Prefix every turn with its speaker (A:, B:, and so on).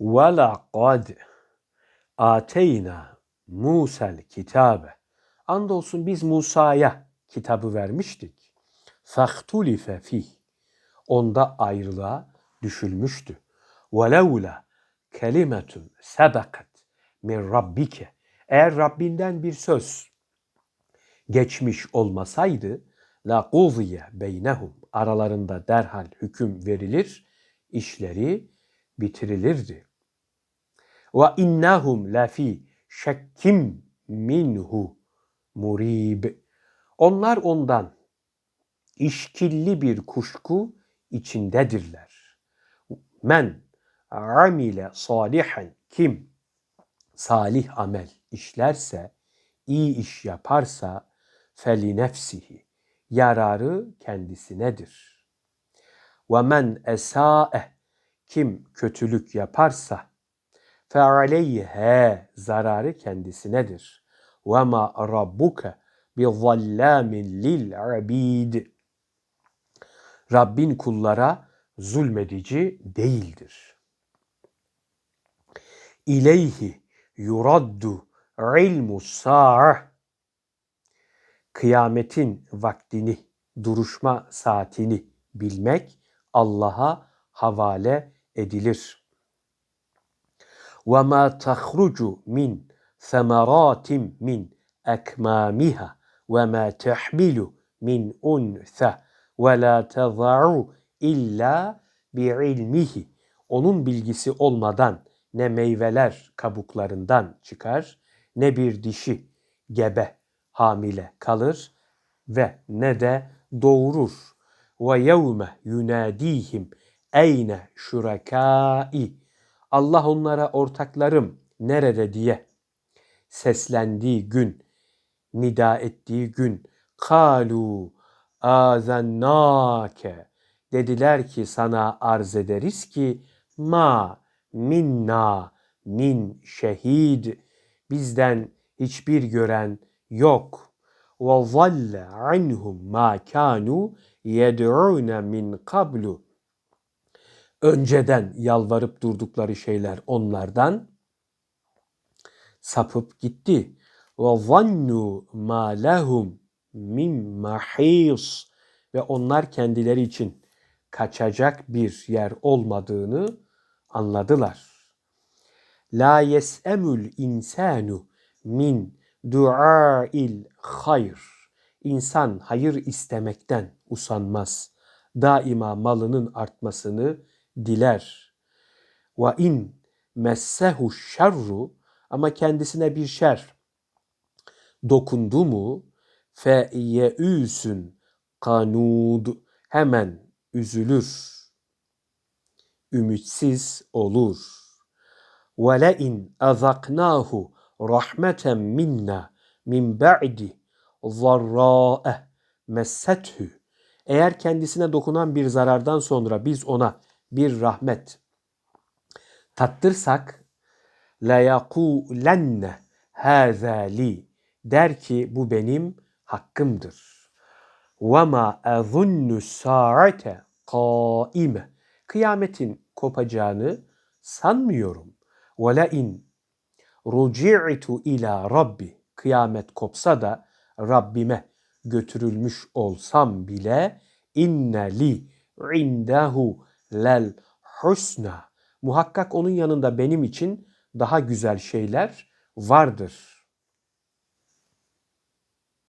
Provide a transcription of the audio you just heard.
A: Ve laqad ateyna Musa'l kitabe. Andolsun biz Musa'ya kitabı vermiştik. Fahtulife fih. Onda ayrılığa düşülmüştü. Velevla kelimetun sebekat min rabbike. Eğer Rabbinden bir söz geçmiş olmasaydı la quziye beynehum aralarında derhal hüküm verilir, işleri bitirilirdi. Ve innahum lafi şekkim minhu murib. Onlar ondan işkilli bir kuşku içindedirler. Men amile salihan kim salih amel işlerse, iyi iş yaparsa feli nefsihi yararı kendisinedir. Ve men esa'e kim kötülük yaparsa fe aleyhe zararı kendisinedir. Ve ma rabbuke bi zallamin lil abid. Rabbin kullara zulmedici değildir. İleyhi yuraddu ilmu sa'a kıyametin vaktini, duruşma saatini bilmek Allah'a havale edilir. وَمَا تَخْرُجُ مِنْ ثَمَرَاتٍ مِنْ أَكْمَامِهَا وَمَا تَحْمِلُ مِنْ أُنْثَى وَلَا تَضَعُ إِلَّا بِعِلْمِهِ Onun bilgisi olmadan ne meyveler kabuklarından çıkar ne bir dişi gebe hamile kalır ve ne de doğurur. Ve yevme yunadihim eyne şurakai. Allah onlara ortaklarım nerede diye seslendiği gün, nida ettiği gün kalu azennake dediler ki sana arz ederiz ki ma minna min şehid bizden hiçbir gören yok. Ve zalle anhum ma kanu yed'un min kablu. Önceden yalvarıp durdukları şeyler onlardan sapıp gitti. Ve zannu ma lehum min mahis ve onlar kendileri için kaçacak bir yer olmadığını anladılar. La yes'emül insanu min duail hayr. İnsan hayır istemekten usanmaz. Daima malının artmasını diler. Ve in messehu şerru ama kendisine bir şer dokundu mu fe yeüsün kanud hemen üzülür. Ümitsiz olur. Ve le in azaknahu rahmeten minna min ba'di zarra'e messethü. Eğer kendisine dokunan bir zarardan sonra biz ona bir rahmet tattırsak la yakulenne haza li der ki bu benim hakkımdır. Ve ma azunnu saate kaime. Kıyametin kopacağını sanmıyorum. Ve la in ruci'tu ila rabbi kıyamet kopsa da Rabbime götürülmüş olsam bile inne li indahu lel husna muhakkak onun yanında benim için daha güzel şeyler vardır.